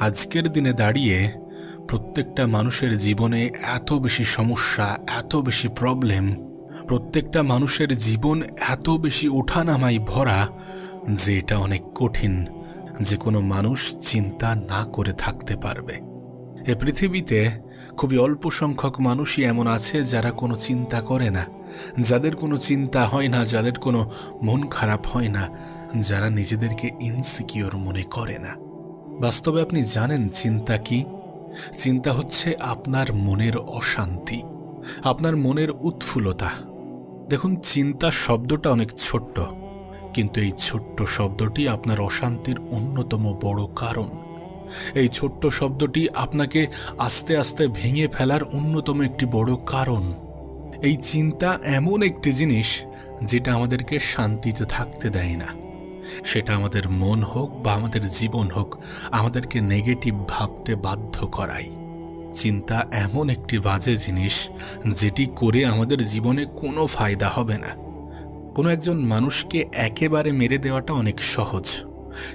আজকের দিনে দাঁড়িয়ে প্রত্যেকটা মানুষের জীবনে এত বেশি সমস্যা, এত বেশি প্রবলেম প্রত্যেকটা মানুষের জীবন এত বেশি ওঠানামাই ভরা যে এটা অনেক কঠিন। যে কোনো মানুষ চিন্তা না করে থাকতে পারবে। এ পৃথিবীতে খুবই অল্প সংখ্যক মানুষই এমন আছে যারা কোনো চিন্তা করে না। যাদের কোনো চিন্তা হয় না, যাদের কোনো মন খারাপ হয় না, যারা নিজেদেরকে ইনসিকিওর মনে করে না। বাস্তবে আপনি জানেন চিন্তা কি? চিন্তা হচ্ছে আপনার মনের অশান্তি, আপনার মনের উৎফুল্লতা। দেখুন, চিন্তা শব্দটা অনেক ছোট্ট, কিন্তু এই ছোট্ট শব্দটি আপনার অশান্তির অন্যতম বড় কারণ। এই ছোট্ট শব্দটি আপনাকে আস্তে আস্তে ভেঙে ফেলার অন্যতম একটি বড় কারণ। এই চিন্তা এমন একটি জিনিস, যেটা আমাদেরকে শান্তিতে থাকতে দেয় না। সেটা আমাদের মন হোক বা আমাদের জীবন হোক, আমাদেরকে নেগেটিভ ভাবতে বাধ্য করায় চিন্তা এমন একটি বাজে জিনিস যেটি করে আমাদের জীবনে কোনো ফায়দা হবে না। কোনো একজন মানুষকে একেবারে মেরে দেওয়াটা অনেক সহজ।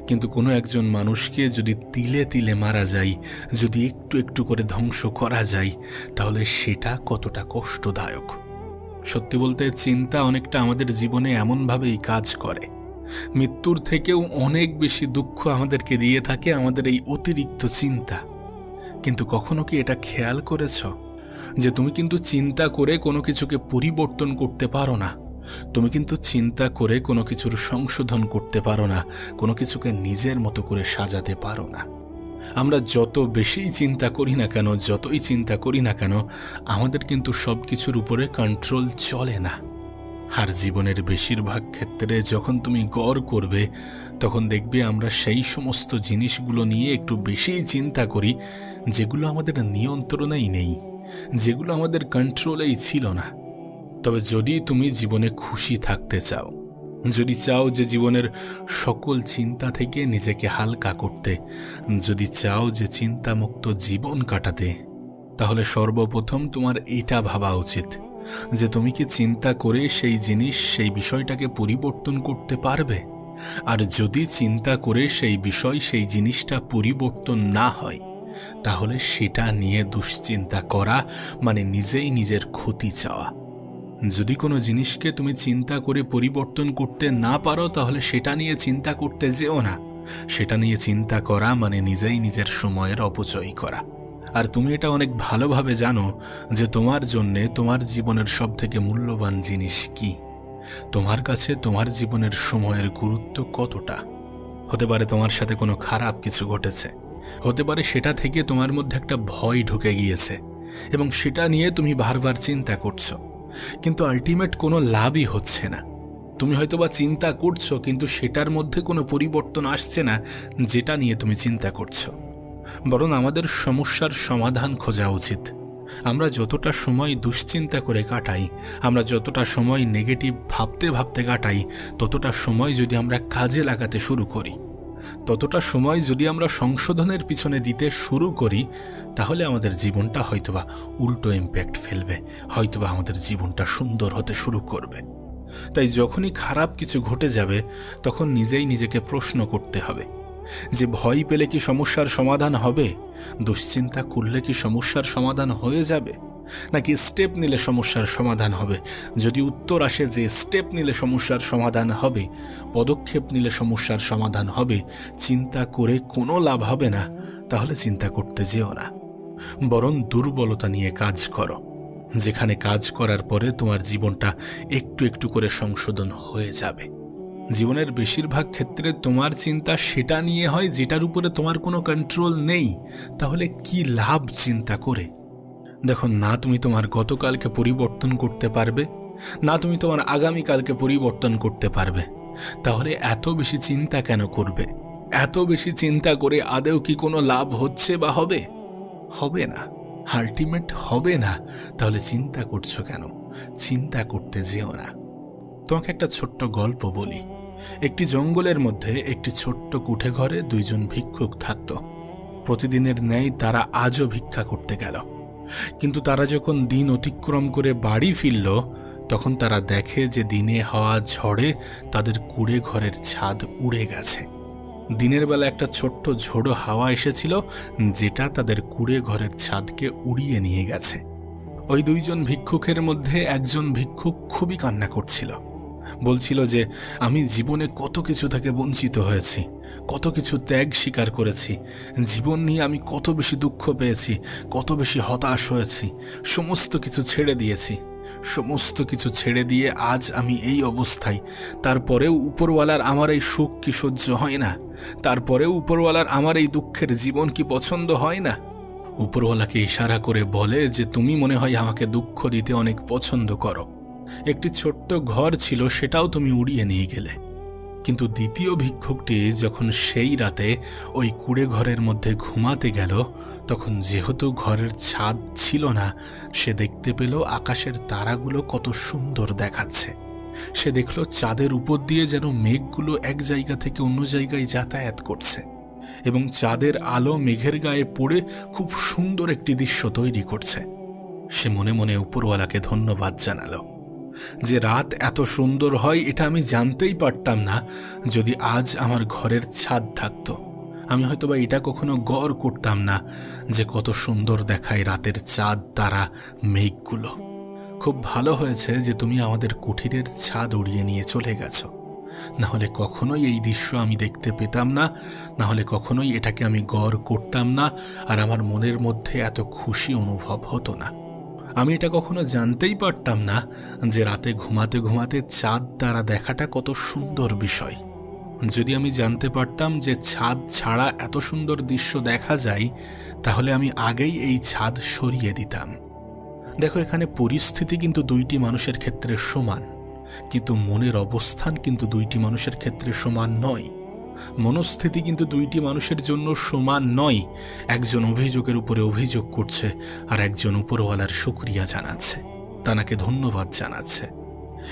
কিন্তু কোনো একজন মানুষকে যদি তিলে তিলে মারা যায়, যদি একটু একটু করে ধ্বংস করা যায়, তাহলে সেটা কতটা কষ্টদায়ক? সত্যি বলতে চিন্তা অনেকটা আমাদের জীবনে এমনভাবেই কাজ করে। মৃত্যুর থেকেও অনেক বেশি দুঃখ আমাদেরকে দিয়ে থাকে আমাদের এই অতিরিক্ত চিন্তা। কিন্তু কখনো কি এটা খেয়াল করেছ? যে তুমি কিন্তু চিন্তা করে কোনো কিছুকে পরিবর্তন করতে পারো না। তুমি কিন্তু চিন্তা করে কোনো কিছুর সংশোধন করতে পারো না, কোনো কিছুকে নিজের মতো করে সাজাতে পারো না। আমরা যত বেশি চিন্তা করি না কেন, যতই চিন্তা করি না কেন, আমাদের কিন্তু সব কিছুর উপরে কন্ট্রোল চলে না। আর জীবনের বেশিরভাগ ক্ষেত্রে যখন তুমি গড় করবে, তখন দেখবে আমরা সেই সমস্ত জিনিসগুলো নিয়ে একটু বেশিই চিন্তা করি, যেগুলো আমাদের নিয়ন্ত্রণেই নেই, যেগুলো আমাদের কন্ট্রোলেই ছিল না। তবে যদি তুমি জীবনে খুশি থাকতে চাও, যদি চাও যে জীবনের সকল চিন্তা থেকে নিজেকে হালকা করতে, যদি চাও যে চিন্তামুক্ত জীবন কাটাতে, তাহলে সর্বপ্রথম তোমার এটা ভাবা উচিত। যে তুমি কি চিন্তা করে সেই জিনিস, সেই বিষয়টাকে পরিবর্তন করতে পারবে? আর যদি চিন্তা করে সেই বিষয়, সেই জিনিসটা পরিবর্তন না হয়, তাহলে সেটা নিয়ে দুশ্চিন্তা করা মানে নিজেই নিজের ক্ষতি চাওয়া। যদি কোনো জিনিসকে তুমি চিন্তা করে পরিবর্তন করতে না পারো, তাহলে সেটা নিয়ে চিন্তা করতে যেও না। সেটা নিয়ে চিন্তা করা মানে নিজেই নিজের সময়ের অপচয় করা। আর তুমি এটা অনেক ভালোভাবে জানো যে তোমার জন্যে তোমার জীবনের সব থেকে মূল্যবান জিনিস কি। তোমার কাছে তোমার জীবনের সময়ের গুরুত্ব কতটা? হতে পারে তোমার সাথে কোনো খারাপ কিছু ঘটেছে। হতে পারে সেটা থেকে তোমার মধ্যে একটা ভয় ঢুকে গিয়েছে এবং সেটা নিয়ে তুমি বারবার চিন্তা করছ। কিন্তু আলটিমেট কোনো লাভই হচ্ছে না। তুমি হয়তো বা চিন্তা করছ, কিন্তু সেটার মধ্যে কোনো পরিবর্তন আসছে না যেটা নিয়ে তুমি চিন্তা করছ। বরং আমাদের সমস্যার সমাধান খোঁজা উচিত। আমরা যতটা সময় দুশ্চিন্তা করে কাটাই, আমরা যতটা সময় নেগেটিভ ভাবতে ভাবতে কাটাই, ততটা সময় যদি আমরা কাজে লাগাতে শুরু করি। ততটা সময় যদি আমরা সংশোধনের পিছনে দিতে শুরু করি, তাহলে আমাদের জীবনটা হয়তোবা উল্টো ইম্প্যাক্ট ফেলবে, হয়তোবা আমাদের জীবনটা সুন্দর হতে শুরু করবে। তাই যখনই খারাপ কিছু ঘটে যাবে, তখন নিজেই নিজেকে প্রশ্ন করতে হবে। যে ভয় পেলে কি সমস্যার সমাধান হবে? দুশ্চিন্তা করলে কি সমস্যার সমাধান হয়ে যাবে? নাকি স্টেপ নিলে সমস্যার সমাধান হবে? যদি উত্তর আসে যে স্টেপ নিলে সমস্যার সমাধান হবে, পদক্ষেপ নিলে সমস্যার সমাধান হবে, চিন্তা করে কোনো লাভ হবে না, তাহলে চিন্তা করতে যেও না। বরং দুর্বলতা নিয়ে কাজ করো। যেখানে কাজ করার পরে তোমার জীবনটা একটু একটু করে সংশোধন হয়ে যাবে। জীবনের বেশিরভাগ ক্ষেত্রে তোমার চিন্তা সেটা নিয়ে হয় যেটার উপরে তোমার কোনো কন্ট্রোল নেই। তাহলে কি লাভ চিন্তা করে? দেখো, না তুমি তোমার গতকালকে পরিবর্তন করতে পারবে, না তুমি তোমার আগামীকালকে পরিবর্তন করতে পারবে। তাহলে এত বেশি চিন্তা কেন করবে? এত বেশি চিন্তা করে আদেও কি কোনো লাভ হচ্ছে বা হবে? হবে না। আলটিমেট হবে না। তাহলে চিন্তা করছ কেন? চিন্তা করতে যেও না। তোমাকে একটা ছোট্ট গল্প বলি। একটি জঙ্গলের মধ্যে একটি ছোট্ট কুঠে ঘরে দুইজন ভিক্ষুক থাকত। প্রতিদিনের ন্যায় তারা আজও ভিক্ষা করতে গেল। কিন্তু তারা যখন দিন অতিক্রম করে বাড়ি ফিরল, তখন তারা দেখে যে দিনে হওয়া ঝড়ে তাদের কুড়ে ঘরের ছাদ উড়ে গেছে। দিনের বেলা একটা ছোট্ট ঝোড়ো হাওয়া এসেছিল, যেটা তাদের কুড়ে ঘরের ছাদকে উড়িয়ে নিয়ে গেছে। ওই দুইজন ভিক্ষুকের মধ্যে একজন ভিক্ষুক খুবই কান্না করছিল। বলছিল যে, আমি জীবনে কত কিছু থেকে বঞ্চিত হয়েছি, কত কিছু ত্যাগ স্বীকার করেছি। জীবন নিয়ে আমি কত বেশি দুঃখ পেয়েছি, কত বেশি হতাশ হয়েছি, সমস্ত কিছু ছেড়ে দিয়েছি। সমস্ত কিছু ছেড়ে দিয়ে আজ আমি এই অবস্থায়। তারপরেও উপরওয়ালার আমার এই সুখ কি সহ্য হয় না? তারপরেও উপরওয়ালার আমার এই দুঃখের জীবন কি পছন্দ হয় না? উপরওয়ালাকে ইশারা করে বলে যে, তুমি মনে হয় আমাকে দুঃখ দিতে অনেক পছন্দ করো। একটি ছোট্ট ঘর ছিল, সেটাও তুমি উড়িয়ে নিয়ে গেলে। কিন্তু দ্বিতীয় ভিক্ষুকটি যখন সেই রাতে ওই কুড়ে ঘরের মধ্যে ঘুমাতে গেল, তখন যেহেতু ঘরের ছাদ ছিল না, সে দেখতে পেল আকাশের তারাগুলো কত সুন্দর দেখাচ্ছে। সে দেখল চাঁদের উপর দিয়ে যেন মেঘগুলো এক জায়গা থেকে অন্য জায়গায় যাতায়াত করছে এবং চাঁদের আলো মেঘের গায়ে পড়ে খুব সুন্দর একটি দৃশ্য তৈরি করছে। সে মনে মনে উপরওয়ালাকে ধন্যবাদ জানালো। যে রাত এত সুন্দর হয়, এটা আমি জানতেই পারতাম না, যদি আজ আমার ঘরের ছাদ থাকতো। আমি হয়তোবা এটা কখনো গড় করতাম না, যে কত সুন্দর দেখায় রাতের চাঁদ, তারা, মেঘগুলো। খুব ভালো হয়েছে যে তুমি আমাদের কুঠিরের ছাদ উড়িয়ে নিয়ে চলে গেছো। না হলে কখনোই এই দৃশ্য আমি দেখতে পেতাম না না হলে কখনোই এটাকে আমি গড় করতাম না, আর আমার মনের মধ্যে এত খুশি অনুভব হতো না। আমি এটা কখনো জানতেই পারতাম না যে রাতে ঘুমাতে ঘুমাতে চাঁদ দ্বারা দেখাটা কত সুন্দর বিষয়। যদি আমি জানতে পারতাম যে ছাদ ছাড়া এত সুন্দর দৃশ্য দেখা যায়, তাহলে আমি আগেই এই ছাদ সরিয়ে দিতাম। দেখো, এখানে পরিস্থিতি কিন্তু দুইটি মানুষের ক্ষেত্রে সমান, কিন্তু মনের অবস্থান কিন্তু দুইটি মানুষের ক্ষেত্রে সমান নয়। মনস্থিতি কিন্তু দুইটি মানুষের জন্য সমান নয়। একজন অভিযোগের উপরে অভিযোগ করছে আর একজন উপরওয়ালার শুক্রিয়া জানাচ্ছে। তানাকে ধন্যবাদ জানাচ্ছে।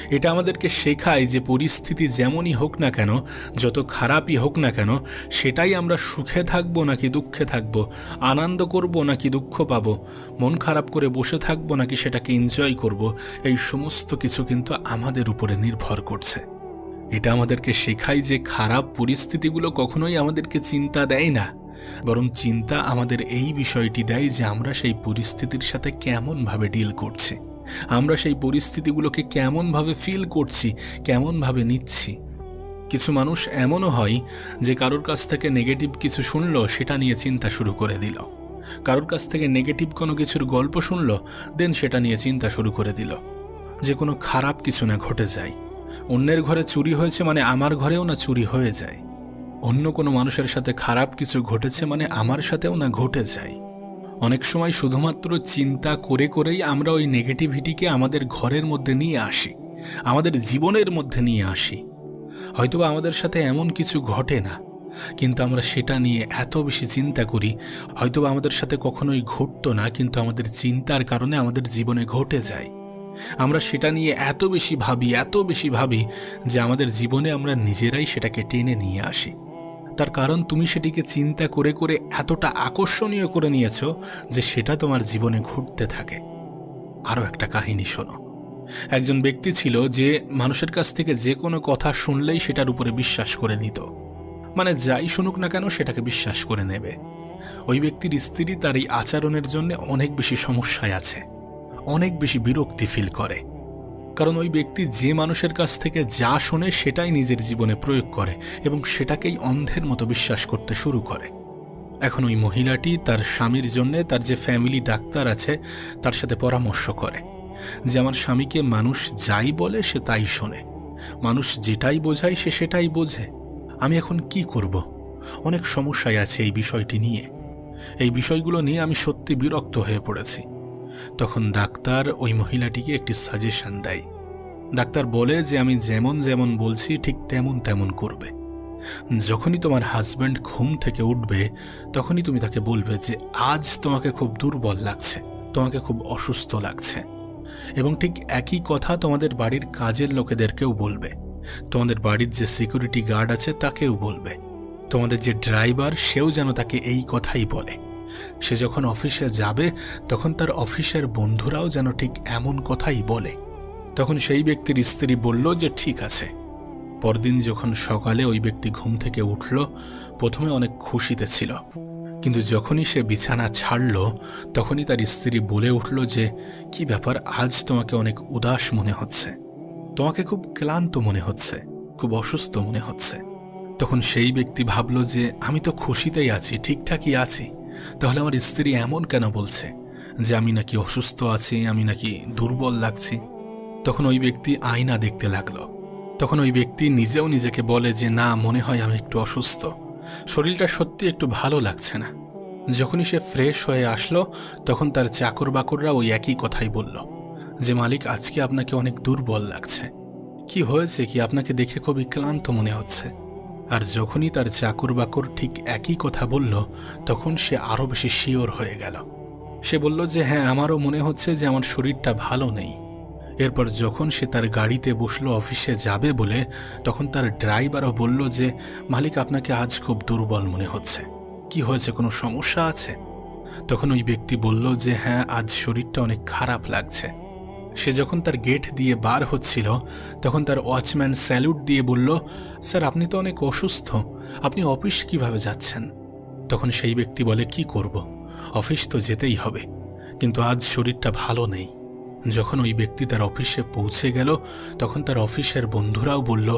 এটা আমাদেরকে শেখায় যে পরিস্থিতি যেমনই হোক না কেন, যত খারাপই হোক না কেন, সেটাই আমরা সুখে থাকব নাকি দুঃখে থাকব, আনন্দ করব নাকি দুঃখ পাব, মন খারাপ করে বসে থাকব নাকি সেটাকে এনজয় করব, এই সমস্ত কিছু কিন্তু আমাদের উপরে নির্ভর করছে। এটা আমাদেরকে শেখায় যে খারাপ পরিস্থিতিগুলো কখনোই আমাদেরকে চিন্তা দেয় না, বরং চিন্তা আমাদের এই বিষয়টি দেয় যে আমরা সেই পরিস্থিতির সাথে কেমনভাবে ডিল করছি। আমরা সেই পরিস্থিতিগুলোকে কেমনভাবে ফিল করছি, কেমনভাবে নিচ্ছি। কিছু মানুষ এমনও হয় যে কারোর কাছ থেকে নেগেটিভ কিছু শুনলো, সেটা নিয়ে চিন্তা শুরু করে দিল। কারোর কাছ থেকে নেগেটিভ কোনো কিছুর গল্প শুনল দেন সেটা নিয়ে চিন্তা শুরু করে দিল। যে কোনো খারাপ কিছু না ঘটে যায়। অন্যের ঘরে চুরি হয়েছে মানে আমার ঘরেও না চুরি হয়ে যায়। অন্য কোনো মানুষের সাথে খারাপ কিছু ঘটেছে মানে আমার সাথেও না ঘটে যায়। অনেক সময় শুধুমাত্র চিন্তা করে করেই আমরা ওই নেগেটিভিটিকে আমাদের ঘরের মধ্যে নিয়ে আসি, আমাদের জীবনের মধ্যে নিয়ে আসি। হয়তোবা আমাদের সাথে এমন কিছু ঘটে না, কিন্তু আমরা সেটা নিয়ে এত বেশি চিন্তা করি, হয়তোবা আমাদের সাথে কখনোই ঘটতো না, কিন্তু আমাদের চিন্তার কারণে আমাদের জীবনে ঘটে যায়। আমরা সেটা নিয়ে এত বেশি ভাবি, এত বেশি ভাবি যে আমাদের জীবনে আমরা নিজেরাই সেটাকে টেনে নিয়ে আসি। তার কারণ তুমি সেটিকে চিন্তা করে করে এতটা আকর্ষণীয় করে নিয়েছ যে সেটা তোমার জীবনে ঘটতে থাকে। আরও একটা কাহিনী শোনো। একজন ব্যক্তি ছিল যে মানুষের কাছ থেকে যে কোনো কথা শুনলেই সেটার উপরে বিশ্বাস করে নিত। মানে যাই শুনুক না কেন সেটাকে বিশ্বাস করে নেবে। ওই ব্যক্তির স্ত্রী তার এই আচরণের জন্য অনেক বেশি সমস্যায় আছে। অনেক বেশি বিরক্তি ফিল করে। কারণ ওই ব্যক্তি যে মানুষের কাছ থেকে যা শোনে সেটাই নিজের জীবনে প্রয়োগ করে এবং সেটাকেই অন্ধের মতো বিশ্বাস করতে শুরু করে। এখন ওই মহিলাটি তার স্বামীর জন্য তার যে ফ্যামিলি ডাক্তার আছে, তার সাথে পরামর্শ করে যে আমার স্বামীকে মানুষ যাই বলে সে তাই শোনে। মানুষ যেটাই বোঝায় সে সেটাই বোঝে। আমি এখন কি করব? অনেক সমস্যায় আছে এই বিষয়টি নিয়ে। এই বিষয়গুলো নিয়ে আমি সত্যি বিরক্ত হয়ে পড়েছি। তখন ডাক্তার ওই মহিলাটিকে একটি সাজেশন দেয়। ডাক্তার বলে যে, আমি যেমন যেমন বলছি, ঠিক তেমন তেমন করবে। যখনই তোমার হাজব্যান্ড ঘুম থেকে উঠবে, তখনই তুমি তাকে বলবে যে, আজ তোমাকে খুব দুর্বল লাগছে, তোমাকে খুব অসুস্থ লাগছে। এবং ঠিক একই কথা তোমাদের বাড়ির কাজের লোকেদেরকেও বলবে। তোমাদের বাড়ির যে সিকিউরিটি গার্ড আছে, তাকেও বলবে। তোমাদের যে ড্রাইভার সেও যেন তাকে এই কথাই বলে। সে যখন অফিসে যাবে, তখন তার অফিসের বন্ধুরাও যেন ঠিক এমন কথাই বলে। তখন সেই ব্যক্তির স্ত্রী বলল যে, ঠিক আছে। পরদিন যখন সকালে ওই ব্যক্তি ঘুম থেকে উঠল, প্রথমে অনেক খুশিতে ছিল। কিন্তু যখনই সে বিছানা ছাড়ল, তখনই তার স্ত্রী বলে উঠল যে, কি ব্যাপার, আজ তোমাকে অনেক উদাস মনে হচ্ছে। তোমাকে খুব ক্লান্ত মনে হচ্ছে, খুব অসুস্থ মনে হচ্ছে। তখন সেই ব্যক্তি ভাবল যে, আমি তো খুশিতেই আছি, ঠিকঠাকই আছি। তাহলে আমার স্ত্রী এমন কেন বলছে যে আমি নাকি অসুস্থ আছি, আমি নাকি দুর্বল লাগছি? তখন ওই ব্যক্তি আয়না দেখতে লাগল। তখন ওই ব্যক্তি নিজেও নিজেকে বলে যে, না, মনে হয় আমি একটু অসুস্থ। শরীরটা সত্যি একটু ভালো লাগছে না। যখনই সে ফ্রেশ হয়ে আসলো, তখন তার চাকর বাকররা ওই একই কথাই বলল, যে, মালিক, আজকে আপনাকে অনেক দুর্বল লাগছে। কি হয়েছে কি? আপনাকে দেখে খুবই ক্লান্ত মনে হচ্ছে। আর যখনই তার চাকর বাকর ঠিক একই কথা বলল, তখন সে আরও বেশি শিওর হয়ে গেল। সে বলল যে হ্যাঁ আমারও মনে হচ্ছে যে আমার শরীরটা ভালো নেই। এরপর যখন সে তার গাড়িতে বসল, অফিসে যাবে বলে, তখন তার ড্রাইভারও বলল যে, মালিক, আপনাকে আজ খুব দুর্বল মনে হচ্ছে। কি হয়েছে, কোনো সমস্যা আছে? তখন ওই ব্যক্তি বলল যে হ্যাঁ আজ শরীরটা অনেক খারাপ লাগছে। সে যখন তার গেট দিয়ে বার হচ্ছিল, তখন তার ওয়াচম্যান স্যালুট দিয়ে বলল, স্যার, আপনি তো অনেক অসুস্থ, আপনি অফিস কীভাবে যাচ্ছেন? তখন সেই ব্যক্তি বলে, কি করব? অফিস তো যেতেই হবে, কিন্তু আজ শরীরটা ভালো নেই। যখন ওই ব্যক্তি তার অফিসে পৌঁছে গেল, তখন তার অফিসের বন্ধুরাও বলল,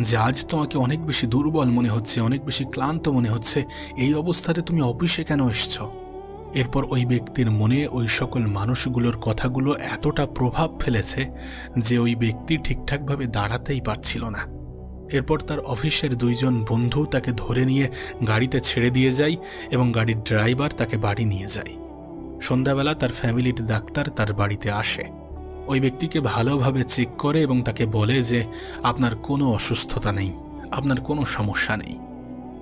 যে আজ তোমাকে অনেক বেশি দুর্বল মনে হচ্ছে, অনেক বেশি ক্লান্ত মনে হচ্ছে, এই অবস্থাতে তুমি অফিসে কেন এসছো? এরপর ওই ব্যক্তির মনে ওই সকল মানুষগুলোর কথাগুলো এতটা প্রভাব ফেলেছে যে ওই ব্যক্তি ঠিকঠাকভাবে দাঁড়াতেই পারছিল না। এরপর তার অফিসের দুইজন বন্ধু তাকে ধরে নিয়ে গাড়িতে ছেড়ে দিয়ে যায় এবং গাড়ির ড্রাইভার তাকে বাড়ি নিয়ে যায়। সন্ধ্যাবেলা তার ফ্যামিলির ডাক্তার তার বাড়িতে আসে। ওই ব্যক্তিকে ভালোভাবে চেক করে এবং তাকে বলে যে, আপনার কোনো অসুস্থতা নেই, আপনার কোনো সমস্যা নেই।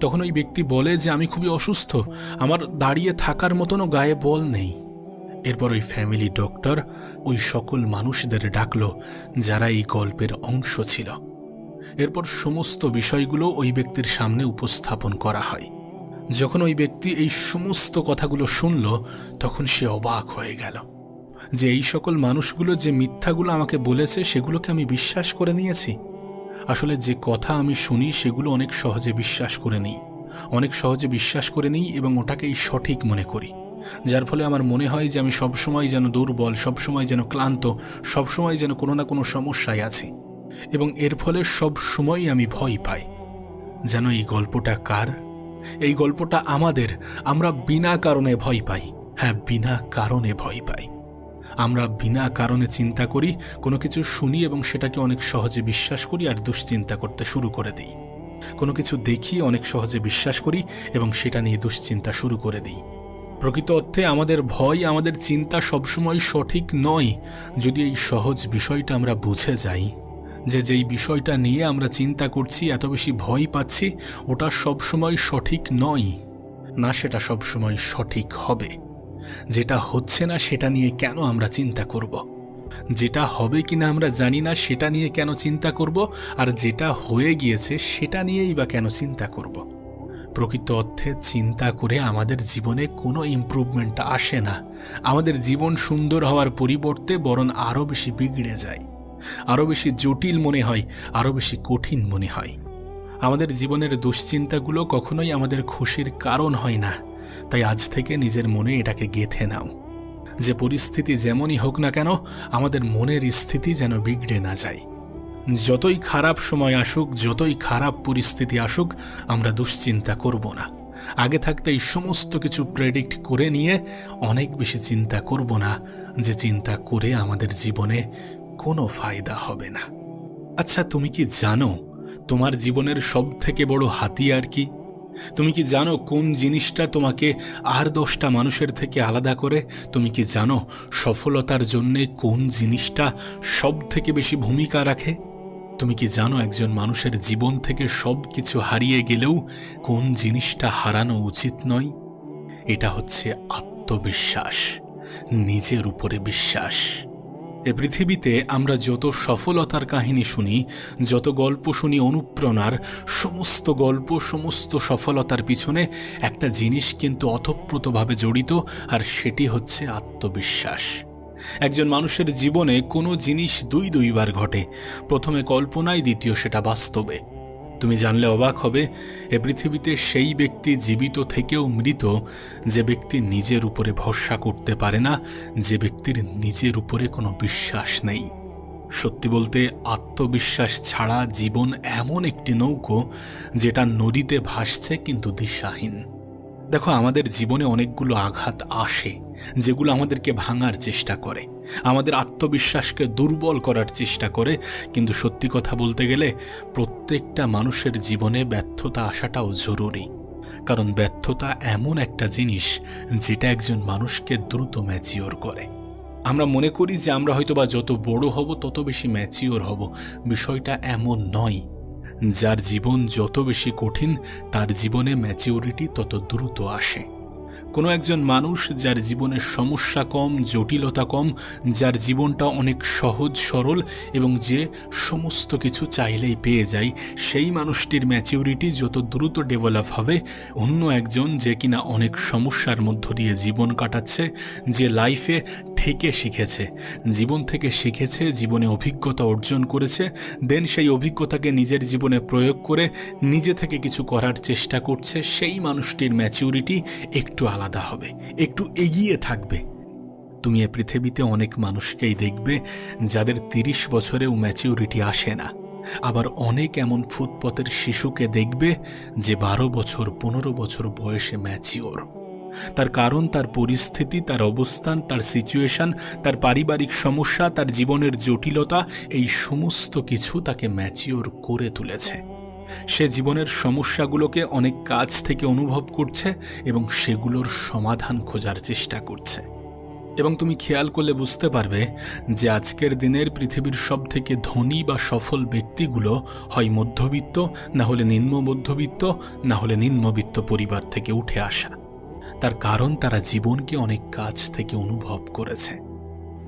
তখন ওই ব্যক্তি বলে যে, আমি খুবই অসুস্থ। আমার দাঁড়িয়ে থাকার মতনও গায়ে বল নেই। এরপর ওই ফ্যামিলি ডক্টর ওই সকল মানুষদের ডাকলো, যারা এই গল্পের অংশ ছিল। এরপর সমস্ত বিষয়গুলো ওই ব্যক্তির সামনে উপস্থাপন করা হয়। যখন ওই ব্যক্তি এই সমস্ত কথাগুলো শুনল, তখন সে অবাক হয়ে গেল যে, এই সকল মানুষগুলো যে মিথ্যাগুলো আমাকে বলেছে, সেগুলোকে আমি বিশ্বাস করে নিয়েছি? আসলে যে কথা আমি শুনি সেগুলো অনেক সহজে বিশ্বাস করে নিই। অনেক সহজে বিশ্বাস করে নিই এবং ওটাকেই সঠিক মনে করি। যার ফলে আমার মনে হয় যে আমি সবসময় যেন দুর্বল, সবসময় যেন ক্লান্ত, সবসময় যেন কোনো না কোনো সমস্যায় আছি এবং এর ফলে সব সময়ই আমি ভয় পাই। যেন এই গল্পটা কার? এই গল্পটা আমাদের, আমরা বিনা কারণে ভয় পাই। হ্যাঁ বিনা কারণে ভয় পাই। আমরা বিনা কারণে চিন্তা করি, কোনো কিছু শুনি এবং সেটাকে অনেক সহজে বিশ্বাস করি আর দুশ্চিন্তা করতে শুরু করে দিই। কোনো কিছু দেখি, অনেক সহজে বিশ্বাস করি এবং সেটা নিয়ে দুশ্চিন্তা শুরু করে দিই। প্রকৃত অর্থে আমাদের ভয়, আমাদের চিন্তা সবসময় সঠিক নয়। যদি এই সহজ বিষয়টা আমরা বুঝে যাই, যে যেই বিষয়টা নিয়ে আমরা চিন্তা করছি, এত বেশি ভয় পাচ্ছি, ওটা সবসময় সঠিক নয়। না, সেটা সবসময় সঠিক হবে। যেটা হচ্ছে না সেটা নিয়ে কেন আমরা চিন্তা করব? যেটা হবে কিনা আমরা জানি না সেটা নিয়ে কেন চিন্তা করব? আর যেটা হয়ে গিয়েছে সেটা নিয়েই বা কেন চিন্তা করব? প্রকৃত অর্থে চিন্তা করে আমাদের জীবনে কোনো ইম্প্রুভমেন্ট আসে না। আমাদের জীবন সুন্দর হওয়ার পরিবর্তে বরং আরও বেশি বিগড়ে যায়। আরও বেশি জটিল মনে হয় আরও বেশি কঠিন মনে হয়। আমাদের জীবনের দুশ্চিন্তাগুলো কখনোই আমাদের খুশির কারণ হয় না। তাই আজ থেকে নিজের মনে এটাকে গেথে নাও। যে পরিস্থিতি যেমনই হোক না কেন, আমাদের মনের স্থিতি যেন বিগড়ে না যায়। যতই খারাপ সময় আসুক, যতই খারাপ পরিস্থিতি আসুক, আমরা দুশ্চিন্তা করব না। আগে থাকতে এই সমস্ত কিছু প্রেডিক্ট করে নিয়ে অনেক বেশি চিন্তা করব না, যে চিন্তা করে আমাদের জীবনে কোনো ফায়দা হবে না। আচ্ছা তুমি কি জানো তোমার জীবনের সব থেকে বড় হাতিয়ার কি? তুমি কি জানো কোন জিনিসটা তোমাকে আর দশটা মানুষের থেকে আলাদা করে? তুমি কি জানো সফলতার জন্যে কোন জিনিসটা সব থেকে বেশি ভূমিকা রাখে? তুমি কি জানো একজন মানুষের জীবন থেকে সব কিছু হারিয়ে গেলেও কোন জিনিসটা হারানো উচিত নয়? এটা হচ্ছে আত্মবিশ্বাস, নিজের উপরে বিশ্বাস। এ পৃথিবীতে আমরা যত সফলতার কাহিনী শুনি, যত গল্প শুনি অনুপ্রেরণার সমস্ত গল্প, সমস্ত সফলতার পিছনে একটা জিনিস কিন্তু অতপ্রতভাবে জড়িত, আর সেটি হচ্ছে আত্মবিশ্বাস। একজন মানুষের জীবনে কোনো জিনিস দুই দুইবার ঘটে। প্রথমে কল্পনায় দ্বিতীয় সেটা বাস্তবে। তুমি জানলে অবাক হবে, এ পৃথিবীতে সেই ব্যক্তি জীবিত থেকেও মৃত, যে ব্যক্তি নিজের উপরে ভরসা করতে পারে না, যে ব্যক্তির নিজের উপরে কোনো বিশ্বাস নেই। সত্যি বলতে, আত্মবিশ্বাস ছাড়া জীবন এমন একটি নৌকো, যেটা নদীতে ভাসছে কিন্তু দিশাহীন। দেখো, আমাদের জীবনে অনেকগুলো আঘাত আসে যেগুলো আমাদেরকে ভাঙার চেষ্টা করে। আমাদের আত্মবিশ্বাসকে দুর্বল করার চেষ্টা করে। কিন্তু সত্যি কথা বলতে গেলে, প্রত্যেকটা মানুষের জীবনে ব্যর্থতা আসাটাও জরুরি। কারণ ব্যর্থতা এমন একটা জিনিস যেটা একজন মানুষকে দ্রুত ম্যাচিওর করে। আমরা মনে করি যে আমরা হয়তোবা যত বড় হব, তত বেশি ম্যাচিওর হব। বিষয়টা এমন নয়। যার জীবন যত বেশি কঠিন তার জীবনে ম্যাচিউরিটি তত দ্রুত আসে। কোনো একজন মানুষ যার জীবনের সমস্যা কম, জটিলতা কম, যার জীবনটা অনেক সহজ, সরল এবং যে সমস্ত কিছু চাইলেই পেয়ে যায়, সেই মানুষটির ম্যাচিউরিটি যত দ্রুত ডেভেলপ হবে, অন্য একজন যে কিনা অনেক সমস্যার মধ্য দিয়ে জীবন কাটাচ্ছে, যে লাইফে থেকে শিখেছে, জীবন থেকে শিখেছে, জীবনে অভিজ্ঞতা অর্জন করেছে দেন সেই অভিজ্ঞতাকে নিজের জীবনে প্রয়োগ করে নিজে থেকে কিছু করার চেষ্টা করছে, সেই মানুষটির ম্যাচিউরিটি একটু আলাদা। হবে, একটু এগিয়ে থাকবে। তুমি এ পৃথিবীতে অনেক মানুষকেই দেখবে যাদের তিরিশ বছরেও ম্যাচিউরিটি আসে না। আবার অনেক এমন ফুটপথের শিশুকে দেখবে যে বারো বছর, পনেরো বছর বয়সে ম্যাচিওর তার কারণ, তার পরিস্থিতি, তার অবস্থান, তার সিচুয়েশন তার পারিবারিক সমস্যা, তার জীবনের জটিলতা, এই সমস্ত কিছু তাকে ম্যাচিওর করে তুলেছে। সে জীবনের সমস্যাগুলোকে অনেক কাছ থেকে অনুভব করছে এবং সেগুলোর সমাধান খোঁজার চেষ্টা করছে। এবং তুমি খেয়াল করলে বুঝতে পারবে যে আজকের দিনের পৃথিবীর সব থেকে ধনী বা সফল ব্যক্তিগুলো হয় মধ্যবিত্ত, না হলে নিম্ন মধ্যবিত্ত, না হলে নিম্নবিত্ত পরিবার থেকে উঠে আসা। তার কারণ তারা জীবনকে অনেক কাছ থেকে অনুভব করেছে।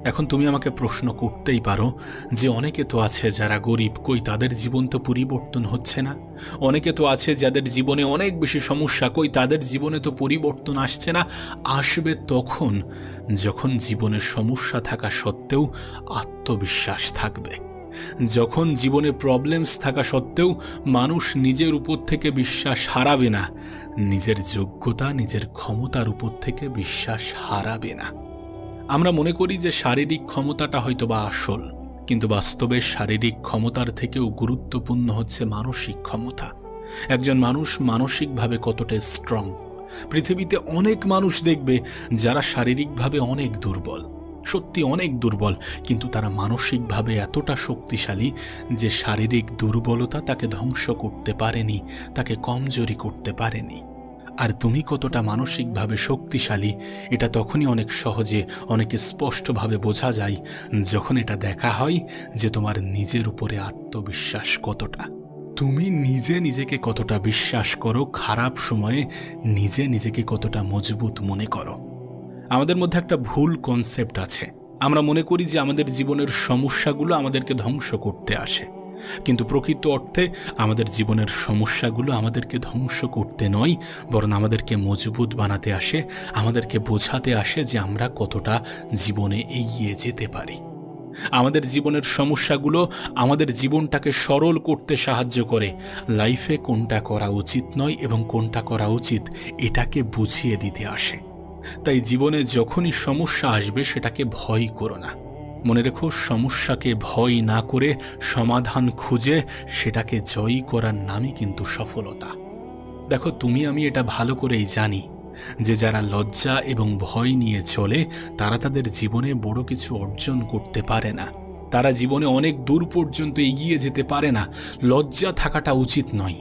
এখন তুমি আমাকে প্রশ্ন করতেই পারো যে অনেকে তো আছে যারা গরিব, কই তাদের জীবন তো পরিবর্তন হচ্ছে না? অনেকে তো আছে যাদের জীবনে অনেক বেশি সমস্যা, কই তাদের জীবনে তো পরিবর্তন আসছে না? আসবে তখন যখন জীবনে সমস্যা থাকা সত্ত্বেও আত্মবিশ্বাস থাকবে। যখন জীবনে প্রবলেমস থাকা সত্ত্বেও মানুষ নিজের উপর থেকে বিশ্বাস হারাবে না, নিজের যোগ্যতা, নিজের ক্ষমতার উপর থেকে বিশ্বাস হারাবে না। আমরা মনে করি যে শারীরিক ক্ষমতাটা হয়তো বা আসল, কিন্তু বাস্তবে শারীরিক ক্ষমতার থেকেও গুরুত্বপূর্ণ হচ্ছে মানসিক ক্ষমতা। একজন মানুষ মানসিকভাবে কতটা স্ট্রং পৃথিবীতে অনেক মানুষ দেখবে যারা শারীরিকভাবে অনেক দুর্বল, সত্যি অনেক দুর্বল, কিন্তু তারা মানসিকভাবে এতটা শক্তিশালী যে শারীরিক দুর্বলতা তাকে ধ্বংস করতে পারেনি, তাকে কমজোরি করতে পারেনি। আর তুমি কতটা মানসিকভাবে শক্তিশালী, এটা তখনই অনেক সহজে, অনেক স্পষ্টভাবে বোঝা যায়, যখন এটা দেখা হয় যে তোমার নিজের উপরে আত্মবিশ্বাস কতটা। তুমি নিজে নিজেকে কতটা বিশ্বাস করো, খারাপ সময়ে নিজে নিজেকে কতটা মজবুত মনে করো। আমাদের মধ্যে একটা ভুল কনসেপ্ট আছে। আমরা মনে করি যে আমাদের জীবনের সমস্যাগুলো আমাদেরকে ধ্বংস করতে আসে। কিন্তু প্রকৃত অর্থে আমাদের জীবনের সমস্যাগুলো আমাদেরকে ধ্বংস করতে নয়, বরং আমাদেরকে মজবুত বানাতে আসে, আমাদেরকে বোঝাতে আসে যে আমরা কতটা জীবনে এগিয়ে যেতে পারি। আমাদের জীবনের সমস্যাগুলো আমাদের জীবনটাকে সরল করতে সাহায্য করে। লাইফে কোনটা করা উচিত নয় এবং কোনটা করা উচিত এটাকে বুঝিয়ে দিতে আসে। তাই জীবনে যখনই সমস্যা আসবে সেটাকে ভয় করো না। মনে রেখো, সমস্যাকে ভয় না করে সমাধান খুঁজে সেটাকে জয়ী করার নামই কিন্তু সফলতা। দেখো, তুমি আমি এটা ভালো করেই জানি যে যারা লজ্জা এবং ভয় নিয়ে চলে, তারা তাদের জীবনে বড় কিছু অর্জন করতে পারে না। তারা জীবনে অনেক দূর পর্যন্ত এগিয়ে যেতে পারে না। লজ্জা থাকাটা উচিত নয়।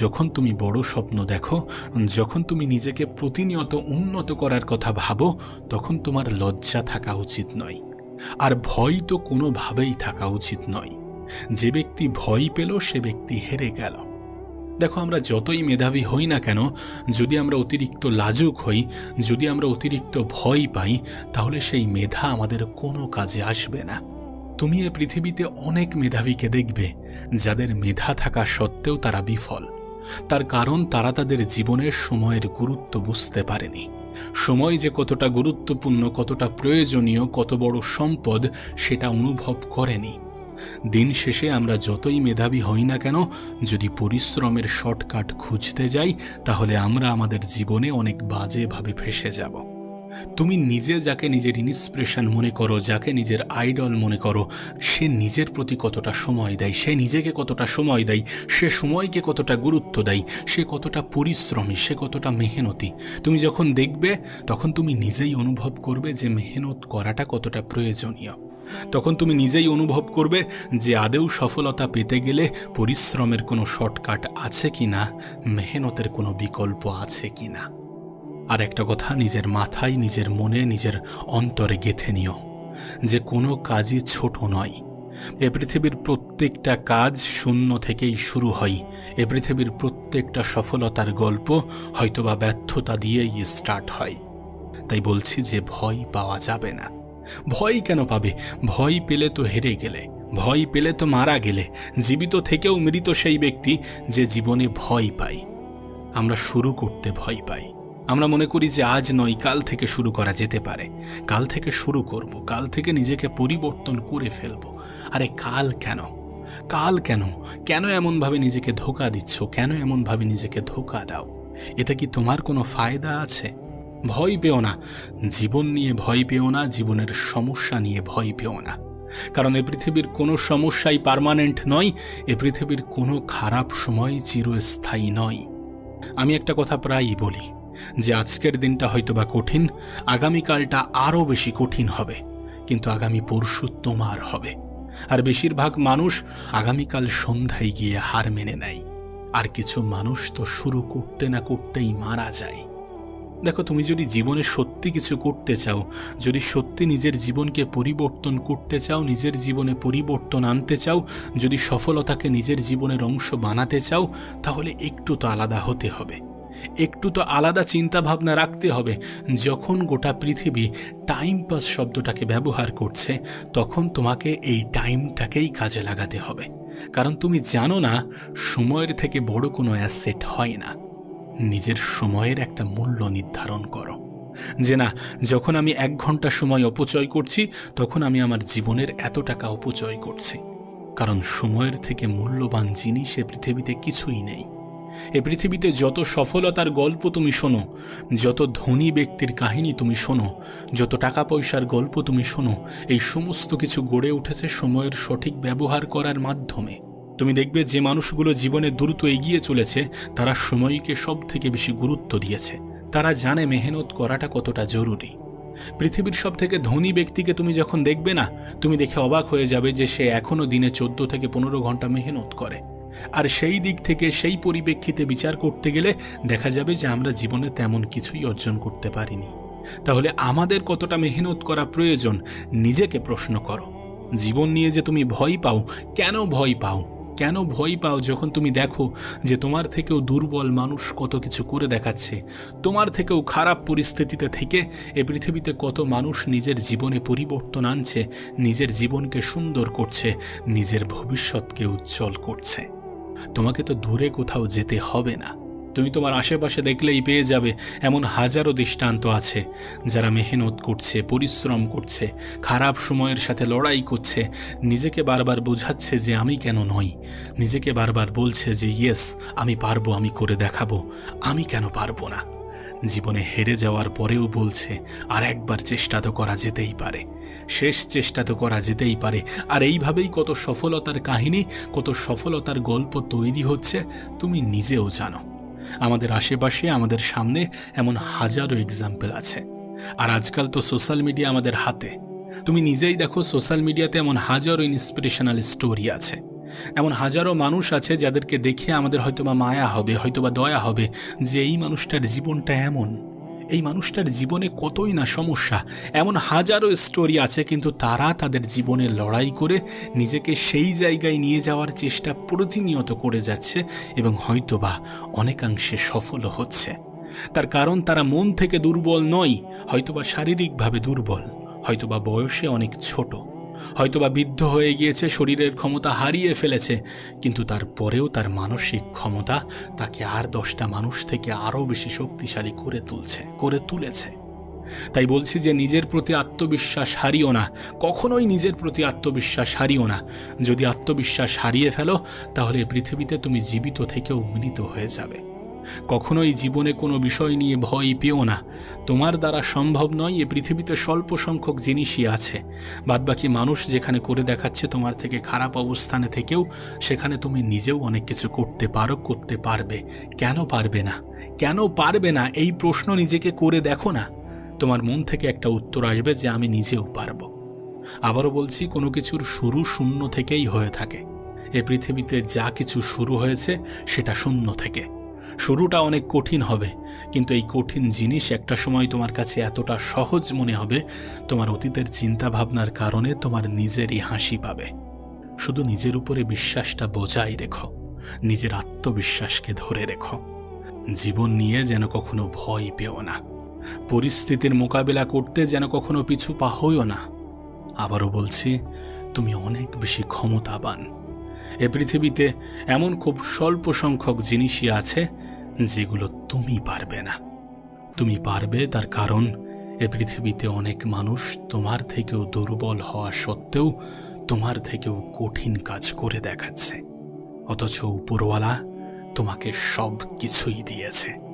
যখন তুমি বড় স্বপ্ন দেখো, যখন তুমি নিজেকে প্রতিনিয়ত উন্নত করার কথা ভাবো, তখন তোমার লজ্জা থাকা উচিত নয়। আর ভয় তো কোনোভাবেই থাকা উচিত নয়। যে ব্যক্তি ভয় পেল, সে ব্যক্তি হেরে গেল। দেখো, আমরা যতই মেধাবী হই না কেন, যদি আমরা অতিরিক্ত লাজুক হই, যদি আমরা অতিরিক্ত ভয় পাই, তাহলে সেই মেধা আমাদের কোনো কাজে আসবে না। তুমি এ পৃথিবীতে অনেক মেধাবীকে দেখবে, যাদের মেধা থাকা সত্ত্বেও তারা বিফল। তার কারণ তারা তাদের জীবনের সময়ের গুরুত্ব বুঝতে পারেনি। সময় যে কতটা গুরুত্বপূর্ণ, কতটা প্রয়োজনীয়, কত বড় সম্পদ, সেটা অনুভব করেনি। দিন শেষে আমরা যতই মেধাবী হই না কেন, যদি পরিশ্রমের শর্টকাট খুঁজতে যাই, তাহলে আমরা আমাদের জীবনে অনেক বাজেভাবে ফেসে যাব। তুমি নিজে যাকে নিজের ইন্সপিরেশন মনে করো, যাকে নিজের আইডল মনে করো, সে নিজের প্রতি কতটা সময় দেয়, সে নিজেকে কতটা সময় দেয়, সে সময়কে কতটা গুরুত্ব দেয়, সে কতটা পরিশ্রমী, সে কতটা মেহনতি। তুমি যখন দেখবে, তখন তুমি নিজেই অনুভব করবে যে মেহনত করাটা কতটা প্রয়োজনীয়। তখন তুমি নিজেই অনুভব করবে যে আদেও সফলতা পেতে গেলে পরিশ্রমের কোনো শর্টকাট আছে কি না মেহনতের কোনো বিকল্প আছে কি না আর একটা কথা, নিজের মাথায়, নিজের মনে, নিজের অন্তরে গেঁথে নিও। যে কোনো কাজই ছোট নয়। এ পৃথিবীর প্রত্যেকটা কাজ শূন্য থেকেই শুরু হয়। এ পৃথিবীর প্রত্যেকটা সফলতার গল্প হয়তোবা ব্যর্থতা দিয়েই স্টার্ট হয়। তাই বলছি যে ভয় পাওয়া যাবে না। ভয় কেন পাবে? ভয় পেলে তো হেরে গেলে। ভয় পেলে তো মারা গেলে। জীবিত থেকেও মৃত সেই ব্যক্তি যে জীবনে ভয় পায়। আমরা শুরু করতে ভয় পাই। আমরা মনে করি যে আজ নয়, কাল থেকে শুরু করা যেতে পারে। কাল থেকে শুরু করব, কাল থেকে নিজেকে পরিবর্তন করে ফেলব। আরে কাল কেন? কাল কেন? কেন এমনভাবে নিজেকে ধোকা দিচ্ছ? কেন এমনভাবে নিজেকে ধোকা দাও? এতে কি তোমার কোনো ফায়দা আছে? ভয় পেও না। জীবন নিয়ে ভয় পেও না, জীবনের সমস্যা নিয়ে ভয় পেও না। কারণ এ পৃথিবীর কোনো সমস্যাই পার্মানেন্ট নয়, এ পৃথিবীর কোনো খারাপ সময় চিরস্থায়ী নয়। আমি একটা কথা প্রায়ই বলি যে আজকের দিনটা হয়তোবা কঠিন, আগামীকালটা আরও বেশি কঠিন হবে। কিন্তু আগামী পরশু তোমার হবে। আর বেশিরভাগ মানুষ আগামীকাল সন্ধ্যায় গিয়ে হার মেনে নেয়। আর কিছু মানুষ তো শুরু করতে না করতেই মারা যায়। দেখো, তুমি যদি জীবনে সত্যি কিছু করতে চাও, যদি সত্যি নিজের জীবনকে পরিবর্তন করতে চাও, নিজের জীবনে পরিবর্তন আনতে চাও, যদি সফলতাকে নিজের জীবনের অংশ বানাতে চাও, তাহলে একটু তো আলাদা হতে হবে। একটু তো আলাদা চিন্তা ভাবনা রাখতে হবে। যখন গোটা পৃথিবী টাইম পাস শব্দটাকে ব্যবহার করছে, তখন তোমাকে এই টাইমটাকেই কাজে লাগাতে হবে। কারণ তুমি জানো না, সময়ের থেকে বড় কোনো অ্যাসেট হয় না। নিজের সময়ের একটা মূল্য নির্ধারণ করো। যে না, যখন আমি এক ঘণ্টা সময় অপচয় করছি, তখন আমি আমার জীবনের এত টাকা অপচয় করছি। কারণ সময়ের থেকে মূল্যবান জিনিস পৃথিবীতে কিছুই নেই। এ পৃথিবীতে যত সফলতার গল্প তুমি শোনো, যত ধনী ব্যক্তির কাহিনী তুমি শোনো, যত টাকা পয়সার গল্প তুমি শোনো, এই সমস্ত কিছু গড়ে উঠেছে সময়ের সঠিক ব্যবহার করার মাধ্যমে। তুমি দেখবে যে মানুষগুলো জীবনে দ্রুত এগিয়ে চলেছে, তারা সময়কে সব থেকে বেশি গুরুত্ব দিয়েছে। তারা জানে মেহনত করাটা কতটা জরুরি। পৃথিবীর সব থেকে ধনী ব্যক্তিকে তুমি যখন দেখবে না, তুমি দেখে অবাক হয়ে যাবে যে সে এখনও দিনে চোদ্দ থেকে পনেরো ঘণ্টা মেহনত করে। আর সেই দিক থেকে সেই পরিপ্রেক্ষিতে বিচার করতে গেলে দেখা যাবে যে আমরা জীবনে তেমন কিছুই অর্জন করতে পারিনি। তাহলে আমাদের কতটা মেহনত করা প্রয়োজন, নিজেকে প্রশ্ন করো। জীবন নিয়ে যে তুমি ভয় পাও, কেন ভয় পাও? কেন ভয় পাও যখন তুমি দেখো যে তোমার থেকেও দুর্বল মানুষ কত কিছু করে দেখাচ্ছে? তোমার থেকেও খারাপ পরিস্থিতিতে থেকে এ পৃথিবীতে কত মানুষ নিজের জীবনে পরিবর্তন আনছে, নিজের জীবনকে সুন্দর করছে, নিজের ভবিষ্যৎকে উজ্জ্বল করছে। তোমাকে তো দূরে কোথাও যেতে হবে না। তুমি তোমার আশেপাশে দেখলেই পেয়ে যাবে, এমন হাজারো দৃষ্টান্ত আছে যারা মেহনত করছে, পরিশ্রম করছে, খারাপ সময়ের সাথে লড়াই করছে। নিজেকে বারবার বোঝাচ্ছে যে আমি কেন নই। নিজেকে বারবার বলছে যে, ইয়েস, আমি পারব, আমি করে দেখাবো। আমি কেন পারব না? জীবনে হেরে যাওয়ার পরেও বলছে, আর একবার চেষ্টা তো করা যেতেই পারে। শেষ চেষ্টা তো করা যেতেই পারে। আর এইভাবেই কত সফলতার কাহিনী, কত সফলতার গল্প তৈরি হচ্ছে, তুমি নিজেও জানো। আমাদের আশেপাশে, আমাদের সামনে এমন হাজারো এক্সাম্পল আছে। আর আজকাল তো সোশ্যাল মিডিয়া আমাদের হাতে। তুমি নিজেই দেখো সোশ্যাল মিডিয়াতে এমন হাজারো ইন্সপিরেশনাল স্টোরি আছে। এমন হাজারো মানুষ আছে যাদেরকে দেখে আমাদের হয়তোবা মায়া হবে, হয়তোবা দয়া হবে যে এই মানুষটার জীবনটা এমন। এই মানুষটার জীবনে কতই না সমস্যা। এমন হাজারো স্টোরি আছে কিন্তু তারা তাদের জীবনে লড়াই করে নিজেকে সেই জায়গায় নিয়ে যাওয়ার চেষ্টা প্রতিনিয়ত করে যাচ্ছে এবং হয়তোবা অনেকাংশে সফলও হচ্ছে। তার কারণ তারা মন থেকে দুর্বল নয়, হয়তোবা শারীরিকভাবে দুর্বল, হয়তোবা বয়সে অনেক ছোট। হয়তোবা বৃদ্ধ হয়ে গিয়েছে, শরীরের ক্ষমতা হারিয়ে ফেলেছে, কিন্তু তারপরেও তার মানসিক ক্ষমতা তাকে আর দশটা মানুষ থেকে আরও বেশি শক্তিশালী করে তুলছে, করে তুলেছে। তাই বলছি যে নিজের প্রতি আত্মবিশ্বাস হারিও না, কখনোই নিজের প্রতি আত্মবিশ্বাস হারিও না। যদি আত্মবিশ্বাস হারিয়ে ফেলো, তাহলে পৃথিবীতে তুমি জীবিত থেকেও মৃত হয়ে যাবে। কখনোই জীবনে কোনো বিষয় নিয়ে ভয় পেও না। তোমার দ্বারা সম্ভব নয় এ পৃথিবীতে স্বল্প সংখ্যক জিনিসই আছে। বাদবাকি মানুষ যেখানে করে দেখাচ্ছে তোমার থেকে খারাপ অবস্থানে থেকেও, সেখানে তুমি নিজেও অনেক কিছু করতে পারো, করতে পারবে। কেন পারবে না? কেন পারবে না? এই প্রশ্ন নিজেকে করে দেখো না। তোমার মন থেকে একটা উত্তর আসবে যে আমি নিজেও পারব। আবারও বলছি, কোনো কিছুর শুরু শূন্য থেকেই হয়ে থাকে। এ পৃথিবীতে যা কিছু শুরু হয়েছে, সেটা শূন্য থেকে। শুরুটা অনেক কঠিন হবে, কিন্তু এই কঠিন জিনিস একটা সময় তোমার কাছে এতটা সহজ মনে হবে, তোমার অতীতের চিন্তা ভাবনার কারণে তোমার নিজেরই হাসি পাবে। শুধু নিজের উপরে বিশ্বাসটা বজায় রেখো, নিজের আত্মবিশ্বাসকে ধরে রেখো। জীবন নিয়ে যেন কখনো ভয় পেও না, পরিস্থিতির মোকাবিলা করতে যেন কখনো পিছু পা হইও না। আবারও বলছি, তুমি অনেক বেশি ক্ষমতাবান। এ পৃথিবীতে এমন খুব স্বল্প সংখ্যক জিনিসই আছে যেগুলো তুমি পারবে না। তুমি পারবে তার কারণ, এ পৃথিবীতে অনেক মানুষ তোমার থেকেও দুর্বল হওয়া সত্ত্বেও তোমার থেকেও কঠিন কাজ করে দেখাচ্ছে। অথচ উপরওয়ালা তোমাকে সব কিছুই দিয়েছে।